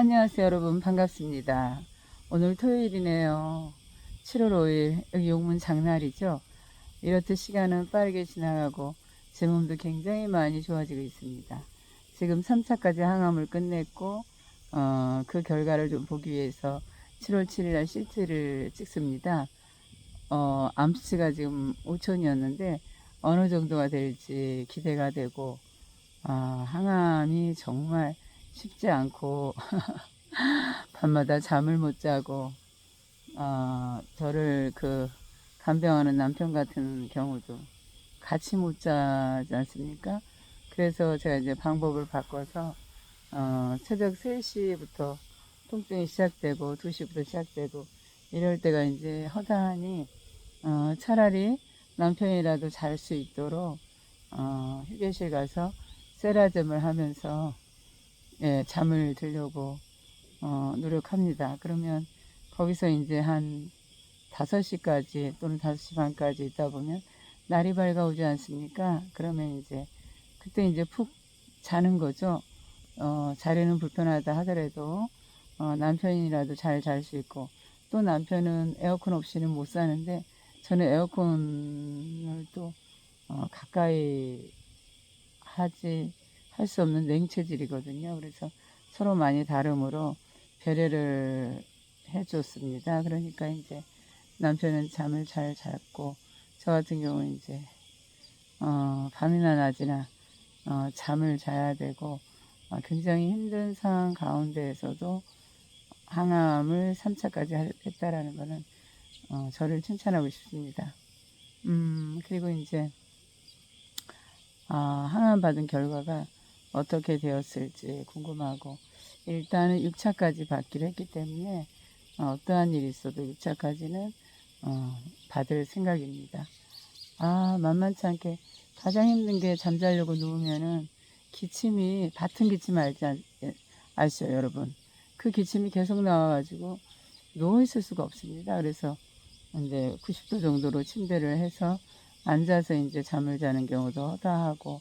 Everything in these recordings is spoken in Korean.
안녕하세요 여러분 반갑습니다. 오늘 토요일이네요. 7월 5일 여기 용문 장날이죠. 이렇듯 시간은 빠르게 지나가고 제 몸도 굉장히 많이 좋아지고 있습니다. 지금 3차까지 항암을 끝냈고 어, 그 결과를 좀 보기 위해서 7월 7일 날 시트를 찍습니다. 어, 암수치가 지금 5천이었는데 어느 정도가 될지 기대가 되고 아, 항암이 정말 쉽지 않고 밤마다 잠을 못 자고 어, 저를 그 간병하는 남편 같은 경우도 같이 못 자지 않습니까? 그래서 제가 이제 방법을 바꿔서 어, 새벽 3시부터 통증이 시작되고 2시부터 시작되고 이럴 때가 이제 허다하니 어, 차라리 남편이라도 잘 수 있도록 어, 휴게실 가서 세라젬을 하면서 예, 잠을 들려고 어, 노력합니다. 그러면 거기서 이제 한 5시까지 또는 5시 반까지 있다 보면 날이 밝아오지 않습니까? 그러면 이제 그때 이제 푹 자는 거죠. 어, 자리는 불편하다 하더라도 어, 남편이라도 잘 잘 수 있고 또 남편은 에어컨 없이는 못 사는데 저는 에어컨을 또 어, 가까이 하지 할 수 없는 냉체질이거든요. 그래서 서로 많이 다름으로 배려를 해줬습니다. 그러니까 이제 남편은 잠을 잘 잤고 저 같은 경우는 이제 어, 밤이나 낮이나 어, 잠을 자야 되고 어, 굉장히 힘든 상황 가운데에서도 항암을 3차까지 했다라는 거는 어, 저를 칭찬하고 싶습니다. 음, 그리고 이제 아, 항암 받은 결과가 어떻게 되었을지 궁금하고 일단은 6차까지 받기로 했기 때문에 어, 떠한 일이 있어도 6차까지는 어, 받을 생각입니다. 아 만만치 않게 가장 힘든 게 잠자려고 누우면은 기침이 같은 기침 알지 않- 예, 아시죠 여러분 그 기침이 계속 나와가지고 누워 있을 수가 없습니다. 그래서 이제 90도 정도로 침대를 해서 앉아서 이제 잠을 자는 경우도 허다하고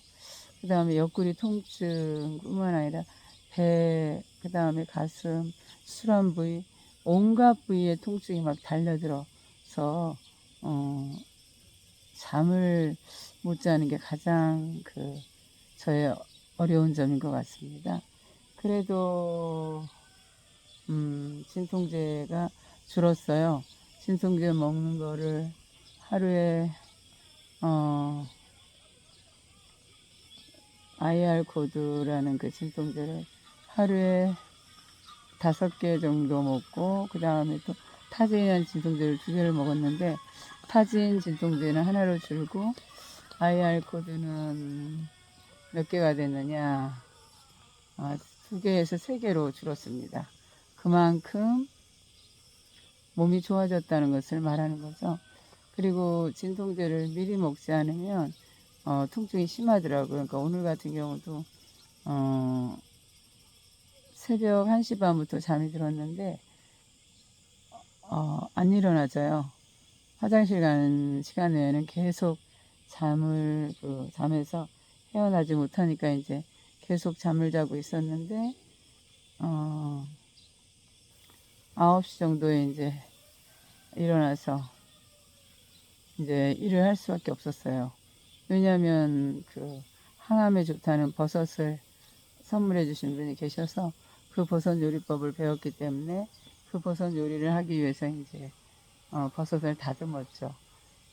그 다음에 옆구리 통증뿐만 아니라 배, 그 다음에 가슴, 수란 부위, 온갖 부위에 통증이 막 달려들어서 어, 잠을 못 자는 게 가장 그 저의 어려운 점인 것 같습니다. 그래도 음, 진통제가 줄었어요. 진통제 먹는 거를 하루에 어, IR 코드라는 그 진통제를 하루에 다섯 개 정도 먹고 그 다음에 또 타진이라는 진통제를 두 개를 먹었는데 타진 진통제는 하나로 줄고 IR 코드는 몇 개가 됐느냐 아, 두 개에서 세 개로 줄었습니다. 그만큼 몸이 좋아졌다는 것을 말하는 거죠. 그리고 진통제를 미리 먹지 않으면 어, 통증이 심하더라고요. 그러니까 오늘 같은 경우도 어, 새벽 1시 반부터 잠이 들었는데 어, 안 일어나져요. 화장실 가는 시간 외에는 계속 잠을 그 잠에서 헤어나지 못하니까 이제 계속 잠을 자고 있었는데 어, 9시 정도에 이제 일어나서 이제 일을 할 수밖에 없었어요. 왜냐하면 그 항암에 좋다는 버섯을 선물해 주신 분이 계셔서 그 버섯 요리법을 배웠기 때문에 그 버섯 요리를 하기 위해서 이제 어, 버섯을 다듬었죠.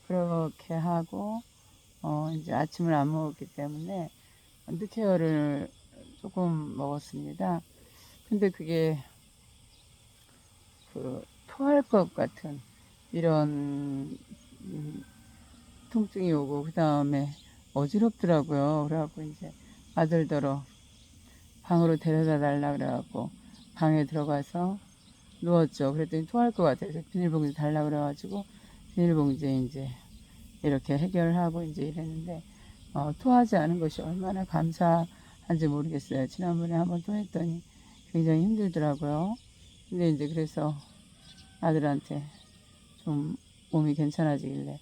그렇게 하고 어, 이제 아침을 안 먹었기 때문에 늦케어를 조금 먹었습니다. 근데 그게 그 토할 것 같은 이런 음, 통증이 오고 그 다음에 어지럽더라고요. 그래갖고 이제 아들더러 방으로 데려다 달라 그래갖고 방에 들어가서 누웠죠. 그랬더니 토할 것 같아서 비닐봉지 달라 그래가지고 비닐봉지에 이제 이렇게 해결하고 이제 이랬는데 어, 토하지 않은 것이 얼마나 감사한지 모르겠어요. 지난번에 한번 토했더니 굉장히 힘들더라고요. 근데 이제 그래서 아들한테 좀 몸이 괜찮아지길래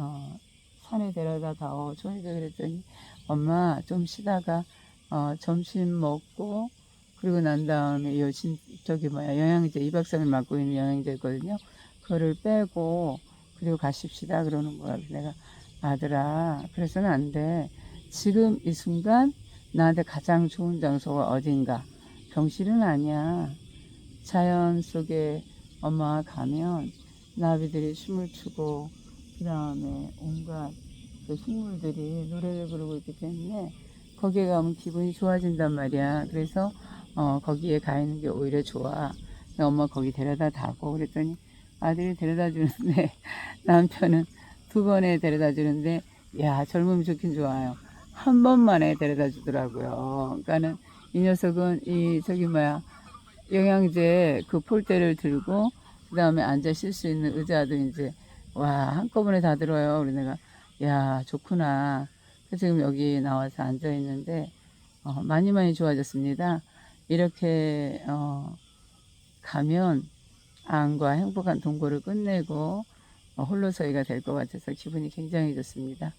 어, 산에 데려다 다오 조이도 그랬더니 엄마 좀 쉬다가 어, 점심 먹고 그리고 난 다음에 요 진, 저기 뭐야 영양제 2박 3일 맞고 있는 영양제 있거든요. 그거를 빼고 그리고 가십시다 그러는 거야. 내가 아들아 그래서는 안 돼. 지금 이 순간 나한테 가장 좋은 장소가 어딘가. 병실은 아니야. 자연 속에 엄마가 가면 나비들이 춤을 추고 그 다음에 온갖 그 식물들이 노래를 부르고 있기 때문에 거기에 가면 기분이 좋아진단 말이야. 그래서 어, 거기에 가 있는 게 오히려 좋아. 엄마 거기 데려다 다고 그랬더니 아들이 데려다 주는데 남편은 두 번에 데려다 주는데 야 젊음이 좋긴 좋아요. 한 번만에 데려다 주더라고요. 그러니까는 이 녀석은 이 저기 뭐야 영양제 그 폴대를 들고 그 다음에 앉아 쉴 수 있는 의자도 이제 와 한꺼번에 다 들어요. 그래서 내가 야 좋구나. 그래서 지금 여기 나와서 앉아 있는데 어, 많이 많이 좋아졌습니다. 이렇게 어, 가면 안과 행복한 동거를 끝내고 어, 홀로서기가 될 것 같아서 기분이 굉장히 좋습니다.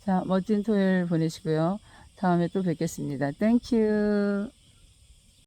자 멋진 토요일 보내시고요. 다음에 또 뵙겠습니다. 땡큐.